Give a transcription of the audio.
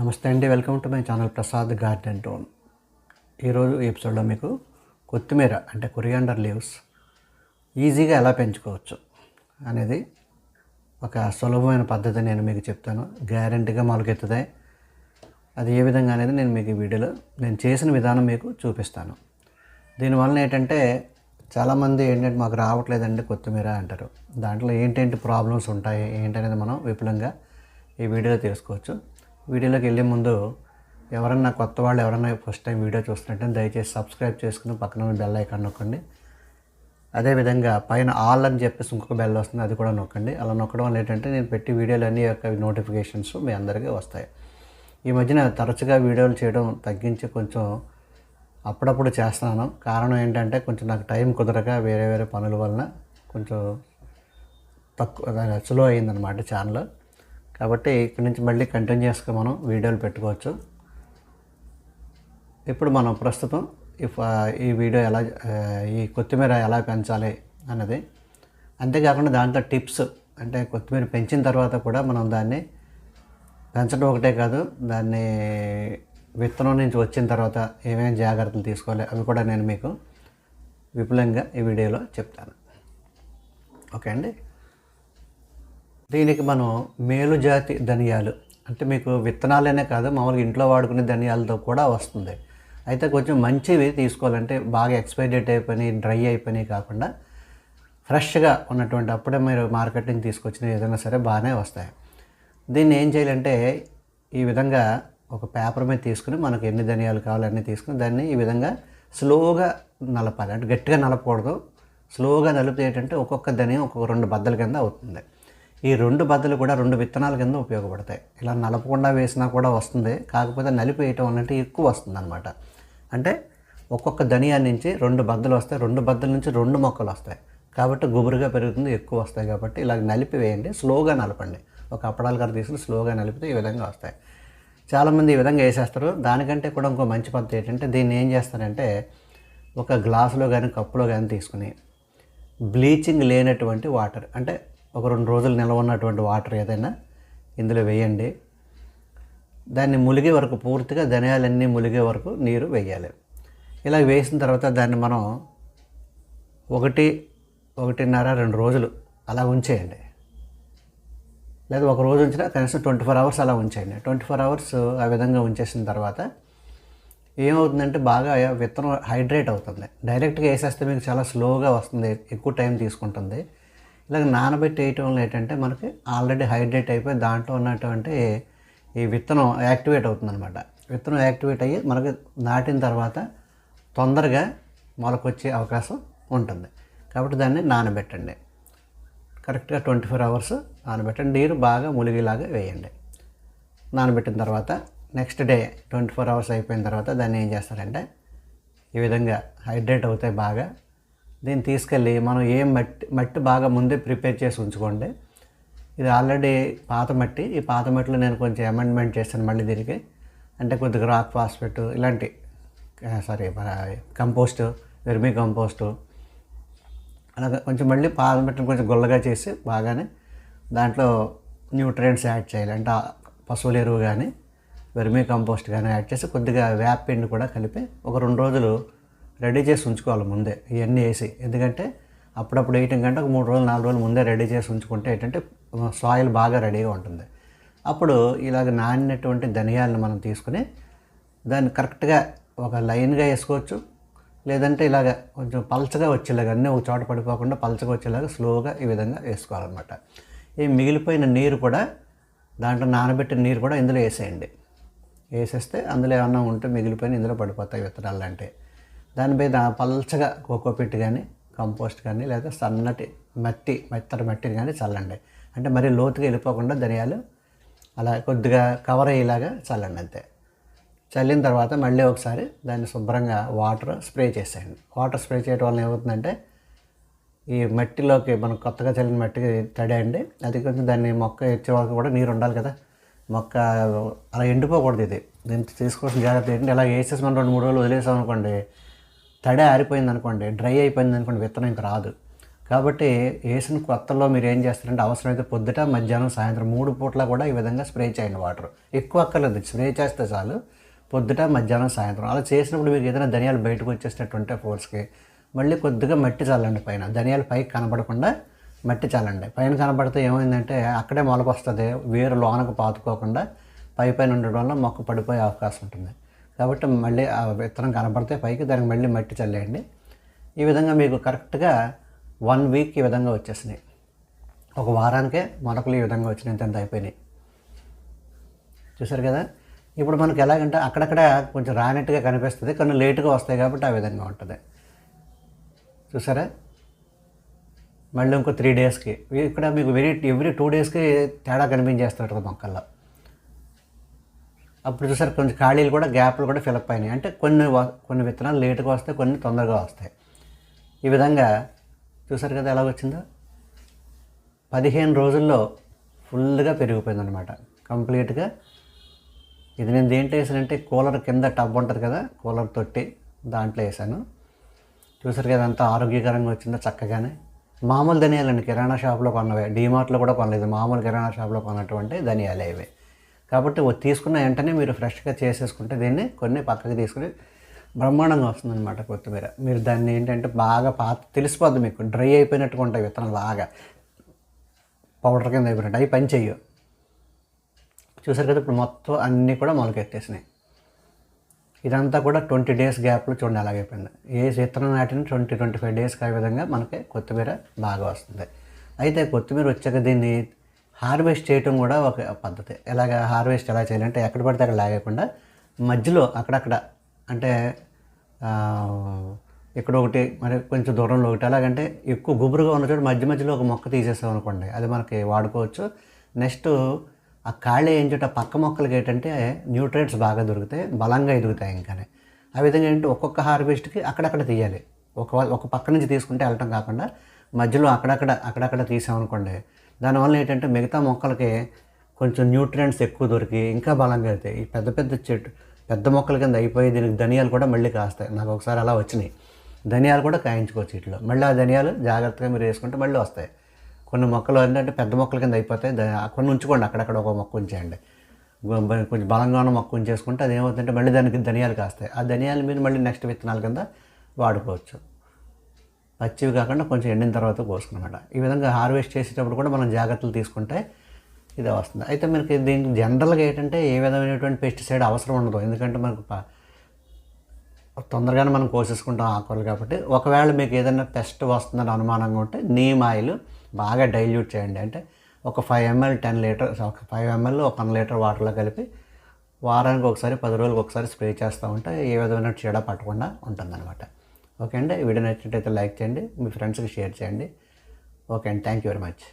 నమస్తే అండి welcome to my channel Prasad garden tone. ఈరోజు ఎపిసోడ్లో మీకు కొత్తిమీర అంటే కొరియాండర్ లీవ్స్ ఈజీగా ఎలా పెంచుకోవచ్చు అనేది ఒక సులభమైన పద్ధతి నేను మీకు చెప్తాను. గ్యారంటీగా మొలకెత్తుతాయి. అది ఏ విధంగా అనేది నేను మీకు ఈ వీడియోలో నేను చేసిన విధానం మీకు చూపిస్తాను. దీనివల్ల ఏంటంటే చాలామంది ఏంటంటే మాకు రావట్లేదండి కొత్తిమీర అంటారు. దాంట్లో ఏంటేంటి ప్రాబ్లమ్స్ ఉంటాయి ఏంటనేది మనం విపులంగా ఈ వీడియోలో తెలుసుకోవచ్చు. వీడియోలోకి వెళ్ళే ముందు ఎవరన్నా కొత్త వాళ్ళు ఎవరన్నా ఫస్ట్ టైం వీడియో చూస్తున్నట్టే దయచేసి సబ్స్క్రైబ్ చేసుకుని పక్కన బెల్ ఐకాన్ నొక్కండి. అదేవిధంగా పైన ఆల్ అని చెప్పేసి ఇంకొక బెల్ వస్తుంది అది కూడా నొక్కండి. అలా నొక్కడం వల్ల ఏంటంటే నేను పెట్టి వీడియోలు అన్ని యొక్క నోటిఫికేషన్స్ మీ అందరికీ వస్తాయి. ఈ మధ్యన తరచుగా వీడియోలు చేయడం తగ్గించి కొంచెం అప్పుడప్పుడు చేస్తున్నాను. కారణం ఏంటంటే కొంచెం నాకు టైం కుదరక వేరే వేరే పనుల వలన కొంచెం తక్కువ స్లో అయిందనమాట ఛానల్ కాబట్టి ఇక్కడి నుంచి మళ్ళీ కంటిన్యూ చేసుకుని మనం వీడియోలు పెట్టుకోవచ్చు. ఇప్పుడు మనం ప్రస్తుతం ఈ ఫ- ఈ వీడియో ఎలా ఈ కొత్తిమీర ఎలా పెంచాలి అన్నది. అంతేకాకుండా దాంట్లో టిప్స్ అంటే కొత్తిమీర పెంచిన తర్వాత కూడా మనం దాన్ని పెంచడం ఒకటే కాదు దాన్ని విత్తనం నుంచి వచ్చిన తర్వాత ఏమేమి జాగ్రత్తలు తీసుకోవాలి అవి కూడా నేను మీకు విపులంగా ఈ వీడియోలో చెప్తాను. ఓకే అండి? దీనికి మనం మేలు జాతి ధనియాలు అంటే మీకు విత్తనాలనే కాదు మామూలుగా ఇంట్లో వాడుకునే ధనియాలతో కూడా వస్తుంది. అయితే కొంచెం మంచివి తీసుకోవాలంటే బాగా ఎక్స్పైరీ డేట్ అయిపోయి డ్రై అయిపోయినాయి కాకుండా ఫ్రెష్గా ఉన్నటువంటి అప్పుడే మీరు మార్కెటింగ్ తీసుకొచ్చిన ఏదైనా సరే బాగానే వస్తాయి. దీన్ని ఏం చేయాలంటే ఈ విధంగా ఒక పేపర్ మీద తీసుకుని మనకు ఎన్ని ధనియాలు కావాలో అన్నీ తీసుకుని దాన్ని ఈ విధంగా స్లోగా నలపాలి. అంటే గట్టిగా నలపకూడదు. స్లోగా నలిపితే ఏంటంటే ఒక్కొక్క ధనియం ఒక్కొక్క రెండు బద్దల కింద అవుతుంది. ఈ రెండు బద్దలు కూడా రెండు విత్తనాల కింద ఉపయోగపడతాయి. ఇలా నలపకుండా వేసినా కూడా వస్తుంది. కాకపోతే నలిపి వేయటం అన్నట్టు ఎక్కువ వస్తుంది అనమాట అంటే ఒక్కొక్క ధనియా నుంచి రెండు బద్దలు వస్తాయి. రెండు బద్దల నుంచి రెండు మొక్కలు వస్తాయి. కాబట్టి గుబురుగా పెరుగుతుంది ఎక్కువ వస్తాయి కాబట్టి ఇలా నలిపి వేయండి. స్లోగా నలపండి. ఒక అప్పడాలు కర్ర తీసుకుని స్లోగా నలిపితే ఈ విధంగా వస్తాయి. చాలామంది ఈ విధంగా వేసేస్తారు. దానికంటే కూడా ఇంకో మంచి పద్ధతి ఏంటంటే దీన్ని ఏం చేస్తారంటే ఒక గ్లాసులో కానీ కప్పులో కానీ తీసుకుని బ్లీచింగ్ లేనటువంటి వాటర్ అంటే ఒక రెండు రోజులు నిల్వ ఉన్నటువంటి వాటర్ ఏదైనా ఇందులో వేయండి. దాన్ని ములిగే వరకు పూర్తిగా ధనియాలన్నీ ములిగే వరకు నీరు వేయాలి. ఇలా వేసిన తర్వాత దాన్ని మనం ఒకటి ఒకటిన్నర రెండు రోజులు అలా ఉంచేయండి. లేదా ఒక రోజు ఉంచినా కనీసం ట్వంటీ ఫోర్ అవర్స్ అలా ఉంచేయండి. ట్వంటీ ఫోర్ అవర్స్ ఆ విధంగా ఉంచేసిన తర్వాత ఏమవుతుందంటే బాగా విత్తనం హైడ్రేట్ అవుతుంది. డైరెక్ట్గా వేసేస్తే మీకు చాలా స్లోగా వస్తుంది ఎక్కువ టైం తీసుకుంటుంది. ఇలాగ నానబెట్టి వేయటం వల్ల ఏంటంటే మనకి ఆల్రెడీ హైడ్రేట్ అయిపోయి దాంట్లో ఉన్నటువంటి ఈ విత్తనం యాక్టివేట్ అవుతుందన్నమాట. విత్తనం యాక్టివేట్ అయ్యి మనకి నాటిన తర్వాత తొందరగా మొలకొచ్చే అవకాశం ఉంటుంది. కాబట్టి దాన్ని నానబెట్టండి. కరెక్ట్గా ట్వంటీ ఫోర్ అవర్స్ నానబెట్టండి. నీరు బాగా ములిగేలాగా వేయండి. నానబెట్టిన తర్వాత next day twenty four hours అయిపోయిన తర్వాత దాన్ని ఏం చేస్తారంటే ఈ విధంగా హైడ్రేట్ అవుతాయి బాగా. దీన్ని తీసుకెళ్ళి మనం ఏ మట్టి మట్టి బాగా ముందే ప్రిపేర్ చేసి ఉంచుకోండి. ఇది ఆల్రెడీ పాత మట్టి. ఈ పాత మట్టిలో నేను కొంచెం అమెండ్మెంట్ చేశాను మళ్ళీ దీనికి. అంటే కొద్దిగా రాక్ ఫాస్ఫేట్ ఇలాంటి సారీ కంపోస్ట్ వెర్మీ కంపోస్టు అలాగే కొంచెం మళ్ళీ పాత మట్టిని కొంచెం గుల్లగా చేసి బాగానే దాంట్లో న్యూట్రియంట్స్ యాడ్ చేయాలి. అంటే పశువుల ఎరువు కానీ వెర్మీ కంపోస్ట్ కానీ యాడ్ చేసి కొద్దిగా వేప పిండి కూడా కలిపి ఒక రెండు రోజులు రెడీ చేసి ఉంచుకోవాలి ముందే ఇవన్నీ వేసి. ఎందుకంటే అప్పుడప్పుడు వేయటం కంటే ఒక మూడు రోజులు నాలుగు రోజులు ముందే రెడీ చేసి ఉంచుకుంటే ఏంటంటే సాయిల్ బాగా రెడీగా ఉంటుంది. అప్పుడు ఇలాగ నానినటువంటి ధనియాలను మనం తీసుకుని దాన్ని కరెక్ట్గా ఒక లైన్గా వేసుకోవచ్చు. లేదంటే ఇలాగ కొంచెం పలచగా వచ్చేలాగా అన్నీ ఒక చోట పడిపోకుండా పలచగా వచ్చేలాగా స్లోగా ఈ విధంగా వేసుకోవాలన్నమాట. ఈ మిగిలిపోయిన నీరు కూడా దాంట్లో నానబెట్టిన నీరు కూడా ఇందులో వేసేయండి. వేసేస్తే అందులో ఏమన్నా ఉంటే మిగిలిపోయిన ఇందులో పడిపోతాయి విత్తనాలు అంటే. దాని మీద పల్చగా కోకోపిట్ కానీ కంపోస్ట్ కానీ లేదా సన్నటి మట్టి మెత్తటి మట్టిని కానీ చల్లండి. అంటే మరీ లోతుగా వెళ్ళిపోకుండా ధనియాలు అలా కొద్దిగా కవర్ అయ్యేలాగా చల్లండి అంతే. చల్లిన తర్వాత మళ్ళీ ఒకసారి దాన్ని శుభ్రంగా వాటర్ స్ప్రే చేసేయండి. వాటర్ స్ప్రే చేయడం వల్ల ఏమవుతుందంటే ఈ మట్టిలోకి మనం కొత్తగా చల్లిన మట్టికి తడేయండి. అది కొంచెం దాన్ని మొక్క ఇచ్చే వరకు కూడా నీరు ఉండాలి కదా. మొక్క అలా ఎండిపోకూడదు ఇది. దీన్ని తీసుకోవాల్సిన జాగ్రత్త ఏంటంటే ఇలా వేసేసి మనం రెండు మూడు రోజులు వదిలేసాం అనుకోండి తడి ఆరిపోయింది అనుకోండి డ్రై అయిపోయింది అనుకోండి విత్తనం ఇంకా రాదు. కాబట్టి వేసిన కొత్తలో మీరు ఏం చేస్తారంటే అవసరమైతే పొద్దుట మధ్యాహ్నం సాయంత్రం మూడు పూట్ల కూడా ఈ విధంగా స్ప్రే చేయండి వాటర్. ఎక్కువ అక్కర్లేదు స్ప్రే చేస్తే చాలు. పొద్దుట మధ్యాహ్నం సాయంత్రం అలా చేసినప్పుడు మీకు ఏదైనా ధనియాలు బయటకు వచ్చేసినట్టుంటే ఫోర్స్కి మళ్ళీ కొద్దిగా మట్టి చల్లండి పైన. ధనియాలు పైకి కనపడకుండా మట్టి చల్లండి. పైన కనపడితే ఏమైందంటే అక్కడే మొలకొస్తుంది వేరు లోనకు పాతుకోకుండా పై పైన ఉండడం వల్ల మొక్క పడిపోయే అవకాశం ఉంటుంది. కాబట్టి మళ్ళీ ఆ విత్తనం కనపడితే పైకి దానికి మళ్ళీ మట్టి చల్లేయండి. ఈ విధంగా మీకు కరెక్ట్గా వన్ వీక్ ఈ విధంగా వచ్చేసినాయి. ఒక వారానికే మొలకలు ఈ విధంగా వచ్చినాయి అంత అయిపోయినాయి. చూసారు కదా? ఇప్పుడు మనకి ఎలాగంటే అక్కడక్కడ కొంచెం రానట్టుగా కనిపిస్తుంది కొన్ని లేటుగా వస్తాయి కాబట్టి ఆ విధంగా ఉంటుంది. చూసారా? మళ్ళీ ఇంకో త్రీ డేస్కి ఇక్కడ మీకు వెరీ ఎవ్రీ టూ డేస్కి తేడా కనిపించేస్తుంటుంది మొక్కల్లో. అప్పుడు చూసారు కొంచెం ఖాళీలు కూడా గ్యాప్లు కూడా ఫిలప్ అయినాయి. అంటే కొన్ని కొన్ని విత్తనాలు లేటుగా వస్తాయి కొన్ని తొందరగా వస్తాయి. ఈ విధంగా చూసారు కదా ఎలా వచ్చిందో? పదిహేను రోజుల్లో ఫుల్గా పెరిగిపోయిందనమాట కంప్లీట్గా. ఇది నేను దేంట్లో వేసానంటే కూలర్ కింద టబ్ ఉంటుంది కదా కూలర్ తొట్టి దాంట్లో వేసాను. చూసారు కదా అంత ఆరోగ్యకరంగా వచ్చిందో చక్కగానే. మామూలు ధనియాలండి కిరాణా షాప్లో కొన్నవే డీమార్ట్లో కూడా కొనలేదు. మామూలు కిరాణా షాప్లో కొన్నటువంటి ధనియాలే ఇవి. కాబట్టి తీసుకున్న వెంటనే మీరు ఫ్రెష్గా చేసేసుకుంటే దీన్ని కొన్ని పక్కకి తీసుకుని బ్రహ్మాండంగా వస్తుందన్నమాట కొత్తిమీర. మీరు దాన్ని ఏంటంటే బాగా పాత తెలిసిపోద్ది మీకు. డ్రై అయిపోయినట్టుగా ఉంటాయి విత్తనాలు బాగా. పౌడర్ కింద అయిపోయినట్టు. అవి పని చెయ్యవు చూసారు కదా ఇప్పుడు మొత్తం అన్నీ కూడా మొలకెత్తేసినాయి. ఇదంతా కూడా ట్వంటీ డేస్ గ్యాప్లో చూడండి అలాగైపోయింది ఏ విత్తనం నాటిన ట్వంటీ ట్వంటీ ఫైవ్ డేస్కి ఆ విధంగా మనకి కొత్తిమీర బాగా వస్తుంది. అయితే కొత్తిమీర వచ్చాక దీన్ని హార్వెస్ట్ చేయటం కూడా ఒక పద్ధతి. ఎలాగ హార్వెస్ట్ ఎలా చేయాలంటే ఎక్కడ పడితే అక్కడ లాగకుండా మధ్యలో అక్కడక్కడ అంటే ఇక్కడ ఒకటి మరి కొంచెం దూరంలో ఒకటి. అలాగంటే ఎక్కువ గుబురుగా ఉన్న చోట మధ్య మధ్యలో ఒక మొక్క తీసేసాం అనుకోండి అది మనకి వాడుకోవచ్చు. నెక్స్ట్ ఆ కాళ్ళు ఏం చోట పక్క మొక్కలకి ఏంటంటే న్యూట్రియంట్స్ బాగా దొరుకుతాయి బలంగా ఎదుగుతాయి ఇంకానే. ఆ విధంగా ఏంటంటే ఒక్కొక్క హార్వెస్ట్కి అక్కడక్కడ తీయాలి. ఒక ఒక పక్క నుంచి తీసుకుంటే వెళ్ళటం కాకుండా మధ్యలో అక్కడక్కడ అక్కడక్కడ తీసామనుకోండి దానివల్ల ఏంటంటే మిగతా మొక్కలకి కొంచెం న్యూట్రియంట్స్ ఎక్కువ దొరికి ఇంకా బలంగా అవుతాయి ఈ పెద్ద పెద్ద చెట్టు పెద్ద మొక్కల కింద అయిపోయి దీనికి ధనియాలు కూడా మళ్ళీ కాస్తాయి. నాకు ఒకసారి అలా వచ్చినాయి. ధనియాలు కూడా కాయించుకోవచ్చు ఇట్లో మళ్ళీ ఆ ధనియాలు జాగ్రత్తగా మీరు వేసుకుంటే మళ్ళీ వస్తాయి. కొన్ని మొక్కలు ఏంటంటే పెద్ద మొక్కల కింద అయిపోతాయి. కొన్ని ఉంచుకోండి అక్కడక్కడ ఒక మొక్క ఉంచేయండి. కొంచెం బలంగా ఉన్న మొక్క ఉంచేసుకుంటే అది ఏమవుతుందంటే మళ్ళీ దానికి ధనియాలు కాస్తాయి. ఆ ధనియాలు మీరు మళ్ళీ నెక్స్ట్ విత్తనాల కింద వాడుకోవచ్చు. పచ్చివి కాకుండా కొంచెం ఎండిన తర్వాత కోసుకున్నమాట. ఈ విధంగా హార్వెస్ట్ చేసేటప్పుడు కూడా మనం జాగ్రత్తలు తీసుకుంటే ఇది వస్తుంది. అయితే మనకి దీనికి జనరల్గా ఏంటంటే ఏ విధమైనటువంటి పెస్టిసైడ్ అవసరం ఉండదు. ఎందుకంటే మనకు ప- తొందరగానే మనం కోసేసుకుంటాం ఆకుకూరలు కాబట్టి. ఒకవేళ మీకు ఏదైనా పెస్ట్ వస్తుందని అనుమానంగా ఉంటే నీమ్ ఆయిల్ బాగా డైల్యూట్ చేయండి. అంటే ఒక ఫైవ్ ఎంఎల్ టెన్ లీటర్ ఒక ఫైవ్ ఎంఎల్ ఒక వన్ లీటర్ వాటర్లో కలిపి వారానికి ఒకసారి పది రోజులకు ఒకసారి స్ప్రే చేస్తూ ఉంటే ఏ విధమైన చీడ పట్టకుండా ఉంటుందన్నమాట. ఓకే అండి వీడియో నచ్చినట్టయితే లైక్ చేయండి మీ ఫ్రెండ్స్కి షేర్ చేయండి. ఓకే అండి థ్యాంక్ యూ వెరీ మచ్.